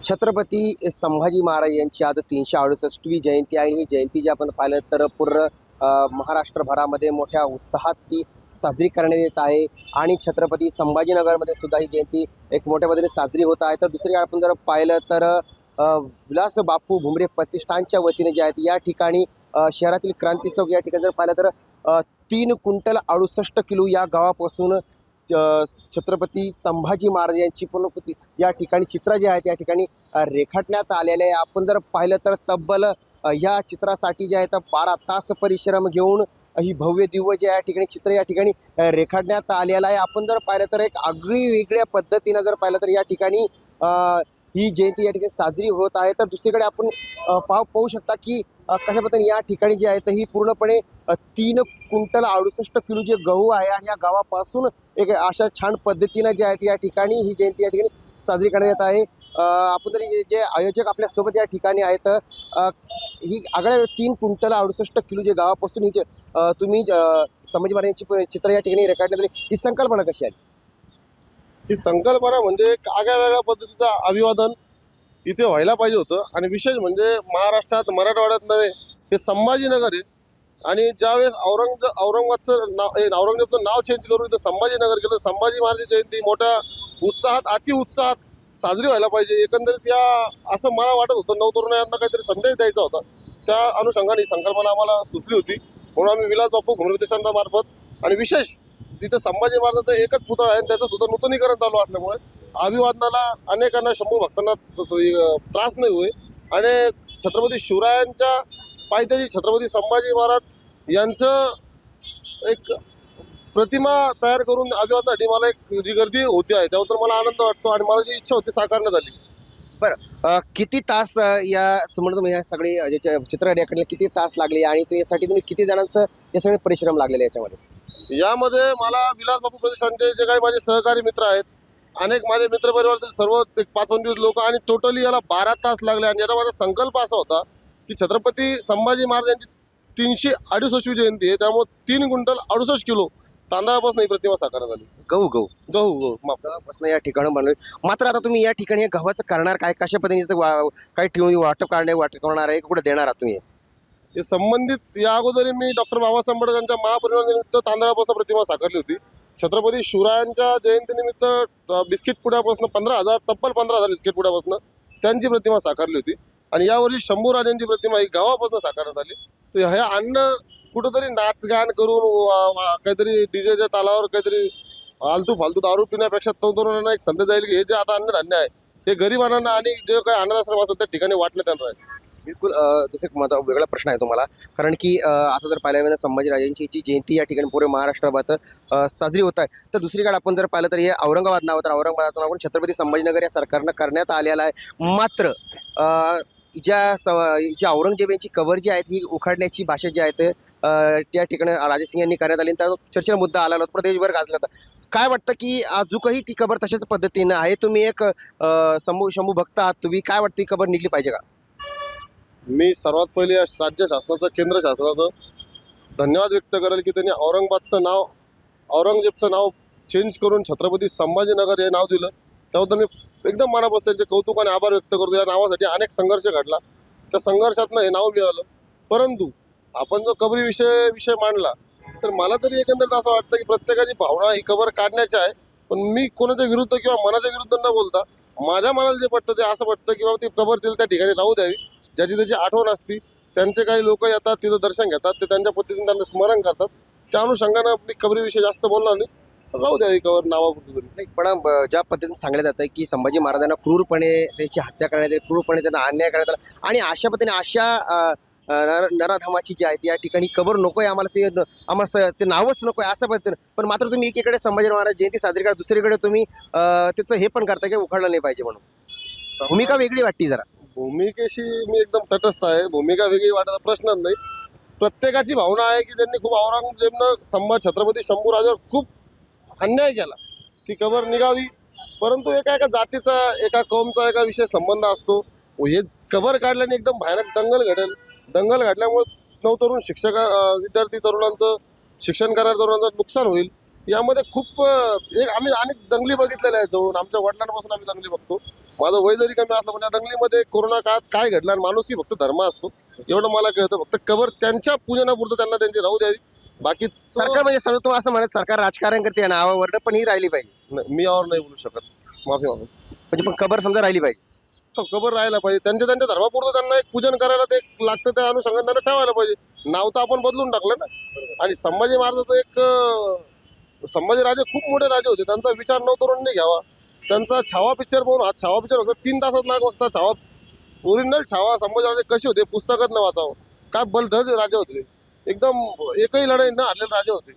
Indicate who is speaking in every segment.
Speaker 1: छत्रपती संभाजी महाराज यांची आज तीनशे अडुसष्टवी जयंती आहे. ही जयंती जी आपण पाहिलं तर पूर्ण महाराष्ट्रभरामध्ये मोठ्या उत्साहात ती साजरी करण्यात येत आहे. आणि छत्रपती संभाजीनगरमध्ये सुद्धा ही जयंती एक मोठ्या पद्धतीने साजरी होत आहे. तर दुसरी आपण जर पाहिलं तर विलास बापू भुमरे प्रतिष्ठानच्या वतीने जे आहेत या ठिकाणी शहरातील क्रांती चौक या ठिकाणी जर पाहिलं तर तीन क्विंटल अडुसष्ट किलो या गावापासून छत्रपती संभाजी महाराज यांची पूर्णपती या ठिकाणी चित्र जे आहेत या ठिकाणी रेखाटण्यात आलेले आहे. आपण जर पाहिलं तर तब्बल या चित्रासाठी जे आहे तर बारा तास परिश्रम घेऊन ही भव्य दिव्य जे या ठिकाणी चित्र या ठिकाणी रेखाटण्यात आलेलं आहे. आपण जर पाहिलं तर एक आगळी वेगळ्या पद्धतीनं जर पाहिलं तर या ठिकाणी ही जयंती या ठिकाणी साजरी होत आहे. तर दुसरीकडे आपण पाव पाहू शकता की कशा पद्धतीने या ठिकाणी जे आहे तर ही पूर्णपणे तीन क्विंटल अडुसष्ट किलो जे गहू आहे आणि या गावापासून एक अशा छान पद्धतीनं जे आहेत या ठिकाणी ही जयंती या ठिकाणी साजरी करण्यात येत आहे. आपण तरी जे- आयोजक आपल्यासोबत या ठिकाणी आहेत ही आगळ्या तीन क्विंटल अडुसष्ट किलो जे गावापासून ही जे तुम्ही अ, संभाजी चित्र या ठिकाणी रेखाटण्यात आली. ही संकल्पना कशी आली?
Speaker 2: ही संकल्पना म्हणजे एक आगळ्या वेगळ्या पद्धतीचं अभिवादन इथे व्हायला पाहिजे होतं. आणि विशेष म्हणजे महाराष्ट्रात मराठवाड्यात नव्हे हे संभाजीनगर आहे. आणि ज्यावेळेस औरंग औरंगाबादचं नाव हे औरंगजेबचं नाव चेंज करून इथं संभाजीनगर केलं संभाजी महाराज जयंती मोठ्या उत्साहात अति उत्साहात साजरी व्हायला पाहिजे. एकंदरीत या असं मला वाटत होतं. नवतरुणांना काहीतरी संदेश द्यायचा होता. त्या अनुषंगाने ही संकल्पना आम्हाला सुचली होती. म्हणून आम्ही विलास बापू घुमरे मार्फत आणि विशेष तिथे संभाजी महाराजांचा एकच पुतळा आहे आणि त्याचं सुद्धा नूतनीकरण चालू असल्यामुळे अभिवादनाला अनेकांना शंभू भक्तांना त्रास नाही होईल. आणि छत्रपती शिवरायांच्या पायथ्याशी छत्रपती संभाजी महाराज यांचं एक प्रतिमा तयार करून अभिवादनासाठी मला एक जी गर्दी होती आहे त्याबद्दल मला आनंद वाटतो आणि मला जी इच्छा होती साकारण्यात आली.
Speaker 1: बरं किती तास या समोर तुम्ही म्हणजे या सगळे अ, चित्र किती तास लागले आणि त्यासाठी तुम्ही किती जणांचं हे सगळे परिश्रम लागलेले याच्यामध्ये?
Speaker 2: यामध्ये मला विलास बापू प्रतिष्ठानचे जे काही माझे सहकारी मित्र आहेत अनेक माझे मित्रपरिवारातील सर्व एक पाच पंचवीस लोक आणि टोटली याला बारा तास लागले आणि याचा माझा संकल्प असा होता की छत्रपती संभाजी महाराज यांची तीनशे अडुसष्टवी जयंती आहे त्यामुळे तीन क्विंटल अडुसष्ट किलो तांदळापासून ही प्रतिमा साकारण्यात आली
Speaker 1: गहू गहू.
Speaker 2: गहू गहू माफ.
Speaker 1: गव्हापासून या ठिकाणी बनवले मात्र आता तुम्ही या ठिकाणी हे गव्हाचं करणार काय? कशा पद्धतीचं वा- काही ठेवून वाटप काढणे वाटप करणार आहे कुठे देणार आहात तुम्ही?
Speaker 2: हे हे संबंधित या अगोदर मी डॉक्टर बाबासाहेब आंबेडकरांच्या महापरिनिर्वाणानिमित्त तांदळापासून प्रतिमा साकारली होती. छत्रपती शिवरायांच्या जयंतीनिमित्त बिस्किट पुड्यापासून पंधरा हजार तब्बल पंधरा हजार बिस्किट पुड्यापासून त्यांची प्रतिमा साकारली होती. आणि यावर्षी शंभू राजांची प्रतिमा ही गावापासून साकारण्यात आली. तर हे अन्न कुठंतरी नाचगान करून काहीतरी डीजेच्या तालावर काहीतरी आलतू फालतू दारू पिण्यापेक्षा तरुणांना एक संदेश जाईल की हे जे आता अन्नधान्य आहे हे गरिबांना आणि जे काही अनाथाश्रम असतात त्या ठिकाणी वाटलं त्यांना
Speaker 1: बिलकुल दुसरे माझा वेगळा प्रश्न आहे तुम्हाला. कारण की आता जर पाहिल्या वेळेला संभाजीराजांची जी जयंती या ठिकाणी पुरे महाराष्ट्रात साजरी होत आहे. तर दुसरीकडे आपण जर पाहिलं तर हे औरंगाबाद नाव तर औरंगाबादचं नाव पण छत्रपती संभाजीनगर या सरकारनं करण्यात आलेलं आहे. मात्र ज्या स ज्या औरंगजेब यांची कबर जी आहे ती उखाडण्याची भाषा जी आहे ते त्या ठिकाणी राजेसिंग यांनी करण्यात आली. आणि त्या चर्चेला मुद्दा आला होता प्रदेशभर गाजला. होता काय वाटतं की अजूकही ती कबर तशाच पद्धतीनं आहे? तुम्ही एक अ, शंभू शंभू भक्त आहात तुम्ही काय वाटतं ही कबर निघली पाहिजे का?
Speaker 2: मी सर्वात पहिले या राज्य शासनाचं केंद्र शासनाचं धन्यवाद व्यक्त करेल की त्यांनी औरंगाबादचं नाव औरंगजेबचं नाव चेंज करून छत्रपती संभाजीनगर हे नाव दिलं. त्याबद्दल मी एकदम मनापासून त्यांचे कौतुक आणि आभार व्यक्त करतो. या नावासाठी अनेक संघर्ष घडला. त्या संघर्षातनं हे नाव मिळालं. परंतु आपण जो कबरी विषय विषय मांडला तर मला तरी एकंदरीत असं वाटतं की प्रत्येकाची भावना ही कबर काढण्याची आहे. पण मी कोणाच्या विरुद्ध किंवा मनाच्या विरुद्ध न बोलता माझ्या मनाला जे पटतं ते असं वाटतं की बाबा ती कबर तिला त्या ठिकाणी राहू द्यावी. ज्याची त्याची आठवण असती त्यांचे काही लोक येतात तिथं दर्शन घेतात ते त्यांच्या पद्धतीने त्यांना स्मरण करतात. त्या अनुषंगानं आपली कबरीविषयी जास्त बोलणार नाही. राहू द्यावी कबर नावापुरती तरी.
Speaker 1: नाही पण अ, ज्या पद्धतीने सांगण्यात जातं की संभाजी महाराजांना क्रूरपणे त्यांची हत्या करण्यात आली क्रूरपणे त्यांना अन्याय करण्यात आला आणि अशा पद्धतीने अशा अ, अ, नर- नराधामाची जी आहे ती या ठिकाणी कबर नकोय आम्हाला ते न- आम्हाला स- ते नावच नकोय असं पद्धतीनं. पण मात्र तुम्ही एकीकडे संभाजी महाराज जयंती साजरी करा दुसरीकडे तुम्ही अ, त्याचं हे पण करता की उखाडलं नाही पाहिजे म्हणून. भूमिका वेगळी वाटते जरा.
Speaker 2: भूमिकेशी मी एकदम तटस्थ आहे. भूमिका वेगळी वाटायचा प्रश्नच नाही. प्रत्येकाची भावना आहे की त्यांनी खूप औरंगजेबनं संभा छत्रपती शंभूराजावर खूप अन्याय केला. ती कबर निघावी. परंतु एका एका जातीचा एका कौमचा एका विषय संबंध असतो. हे कबर काढल्याने एकदम भयानक दंगल घडेल. दंगल घडल्यामुळे नवतरुण शिक्षक विद्यार्थी तरुणांचं शिक्षण करणाऱ्या तरुणांचं नुकसान होईल. यामध्ये खूप एक आम्ही अनेक दंगली बघितलेल्या आहेत जवळून. आमच्या वडिलांपासून आम्ही दंगली बघतो. माझं वय जरी कमी असलं पण या दंगलीमध्ये कोरोना काळात काय घडलं आणि माणूसही फक्त धर्म असतो एवढं मला कळतं. फक्त कबर त्यांच्या पूजनापुरतं त्यांना त्यांची राहू द्यावी. बाकी
Speaker 1: सरकार म्हणजे समजा तुम्हाला असं म्हणत सरकार राजकारण करते नावावर पण ही राहिली पाहिजे.
Speaker 2: मी यावर नाही बोलू शकत. माफी मागू.
Speaker 1: म्हणजे पण कबर समजा राहिली पाहिजे.
Speaker 2: कबर राहायला पाहिजे. त्यांच्या त्यांच्या धर्मापुरतं त्यांना एक पूजन करायला ते लागतं त्या अनुषंगाने त्यांना ठेवायला पाहिजे. नाव तर आपण बदलून टाकलं ना. आणि संभाजी महाराजाचं एक संभाजी राजे खूप मोठे राजे होते. त्यांचा विचार नवतरुणांनी घ्यावा. त्यांचा छावा पिक्चर पाहून हा छावा पिक्चर फक्त तीन तासात ना बघता छावा. ओरिजिनल छावा संभाजी कसे होते? पुस्तकात न वाचावं. काय बलढळ राजे होते एकदम एकही लढाई न हरलेले राजे होते.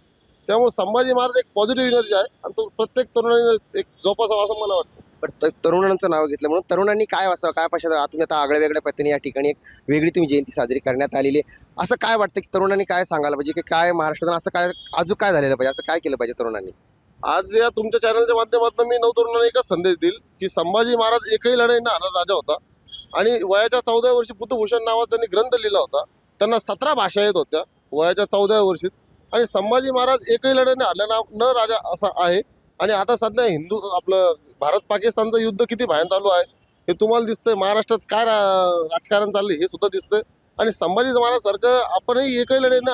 Speaker 2: त्यामुळे संभाजी महाराज एक पॉझिटिव्ह एनर्जी आहे आणि तो प्रत्येक तरुणाने एक जोपासावा असं मला वाटतं.
Speaker 1: पण तरुणांचं नाव घेतलं. म्हणून तरुणांनी काय वाचावं काय पाहिजे तुम्ही आता आगळ्या वेगळ्या पद्धतीने या ठिकाणी एक वेगळी तुम्ही जयंती साजरी करण्यात आलेली आहे. असं काय वाटतं की तरुणांनी काय सांगायला पाहिजे? की काय महाराष्ट्रात असं काय अजून काय झालेलं पाहिजे? असं काय केलं पाहिजे तरुणांनी?
Speaker 2: आज या तुमच्या चॅनलच्या माध्यमातून मी नवतरुणांना एकच संदेश देईल की संभाजी महाराज एकही लढाई आला राजा होता. आणि वयाच्या चौदाव्या वर्षी बुद्धभूषण नावाचा त्यांनी ग्रंथ लिहिला होता. त्यांना सतरा भाषा येत होत्या वयाच्या चौदाव्या वर्षीत. आणि संभाजी महाराज एकही लढाईने न ना न राजा असा आहे. आणि आता सध्या हिंदू आपलं भारत पाकिस्तानचं युद्ध किती भयान चालू आहे हे तुम्हाला दिसतंय. महाराष्ट्रात काय रा- राजकारण चाललंय हे सुद्धा दिसतंय. आणि संभाजी महाराज सारखं आपणही एकही लढाई न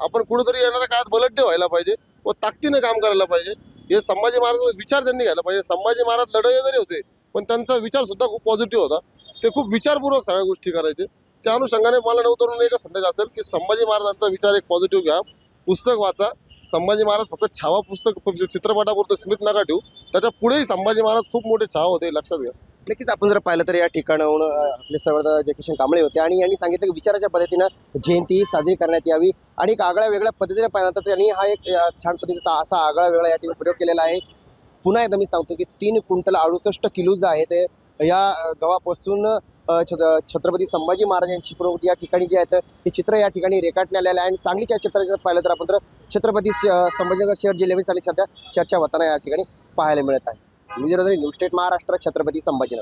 Speaker 2: आपण कुठेतरी येणाऱ्या काळात बलट्य व्हायला पाहिजे. व ताकदीने काम करायला पाहिजे. हे संभाजी महाराजांचा विचार त्यांनी घ्यायला पाहिजे. संभाजी महाराज लढाई जरी होते पण त्यांचा विचार सुद्धा खूप पॉझिटिव्ह होता. ते खूप विचारपूर्वक सगळ्या गोष्टी करायचे. त्या अनुषंगाने मला नवतरून एकच संदेश असेल की संभाजी महाराजांचा विचार एक पॉझिटिव्ह घ्या. पुस्तक वाचा. संभाजी महाराज फक्त छावा पुस्तक चित्रपटापुरतं स्मित नका ठेवू. त्याच्या पुढेही संभाजी महाराज खूप मोठे छावा होते लक्षात घ्या.
Speaker 1: नक्कीच आपण जर पाहिलं तर या ठिकाणाहून आपले सर्व जयकिशन कांबळे होते आणि यांनी सांगितलं की विचाराच्या पद्धतीनं जयंती साजरी करण्यात यावी आणि एक आगळ्या वेगळ्या पद्धतीने पाहिलं तर त्यांनी हा एक छान पद्धतीचा असा आगळा वेगळा या ठिकाणी प्रयोग केलेला आहे. पुन्हा एकदा मी सांगतो की तीन क्विंटल अडुसष्ट किलो जे आहे ते या गवापासून गव्हापासून छत छत्रपती संभाजी महाराज यांची प्रमुख या ठिकाणी जे आहेत हे चित्र या ठिकाणी रेखाटण्यात आलेलं आहे. आणि चांगलीच या चित्राचं पाहिलं तर आपण तर छत्रपती श- संभाजीनगर शहर जिल्ह्यामध्ये चांगली सध्या चर्चा होताना या ठिकाणी पाहायला मिळत आहे. News news state Maharashtra Chhatrapati Sambhajinagar.